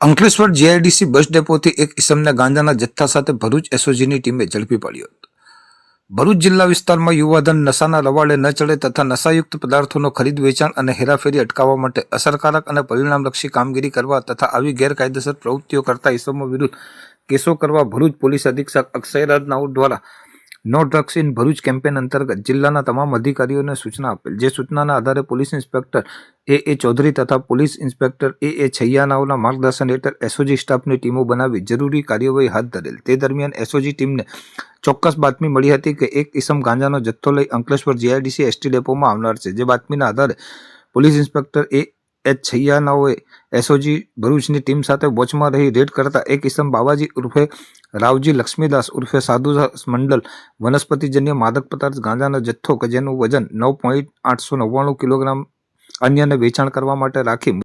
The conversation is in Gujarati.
અંકલેશ્વર જીઆઈડીસી બસ ડેપોથી એક ઇસમને ગાંજાના જથ્થા સાથે ભરૂચ એસઓજીની ટીમે ઝડપી પાડ્યો હતો. ભરૂચ જિલ્લા વિસ્તારમાં યુવાધન નશાના રવાડે ન ચડે તથા નશાયુક્ત પદાર્થોનો ખરીદ, વેચાણ અને હેરાફેરી અટકાવવા માટે અસરકારક અને પરિણામલક્ષી કામગીરી કરવા તથા આવી ગેરકાયદેસર પ્રવૃત્તિઓ કરતા ઇસમો વિરુદ્ધ કેસો કરવા ભરૂચ પોલીસ અધિક્ષક અક્ષયરાજ નાઉર દ્વારા no drugs in Bharuch campaign અંતર્ગત જિલ્લાના તમામ અધિકારીઓને સૂચના આપેલ જે સૂચનાના આધારે police inspector A A Chaudhary તથા પોલીસ ઇન્સ્પેક્ટર એ એ છૈયાનાઓના માર્ગદર્શન હેઠળ એસઓજી સ્ટાફની ટીમો બનાવી જરૂરી કાર્યવાહી હાથ ધરેલ તે દરમિયાન એસઓજી ટીમને ચોક્કસ બાતમી મળી હતી કે એક ઇસમ ગાંજાનો જથ્થો લઈ અંકલેશ્વર જીઆઈડીસી એસટી ડેપોમાં આવનાર છે. જે બાતમીના આધારે પોલીસ ઇન્સ્પેક્ટર એ એચ છૈયાનાઓએ એસઓજી ભરૂચની ટીમ સાથે વોચમાં રહી રેડ કરતા એક ઇસમ બાવાજી ઉર્ફે રાવજી લક્ષ્મીદાસ ઉર્ફે સાધુદાસ મંડલ વનસ્પતિજન્ય માદક પદાર્થ ગાંજાનો જથ્થો કે જેનું વજન નવ પોઈન્ટ આઠસો નવ્વાણું કિલોગ્રામ અન્યને વેચાણ કરવા માટે રાખી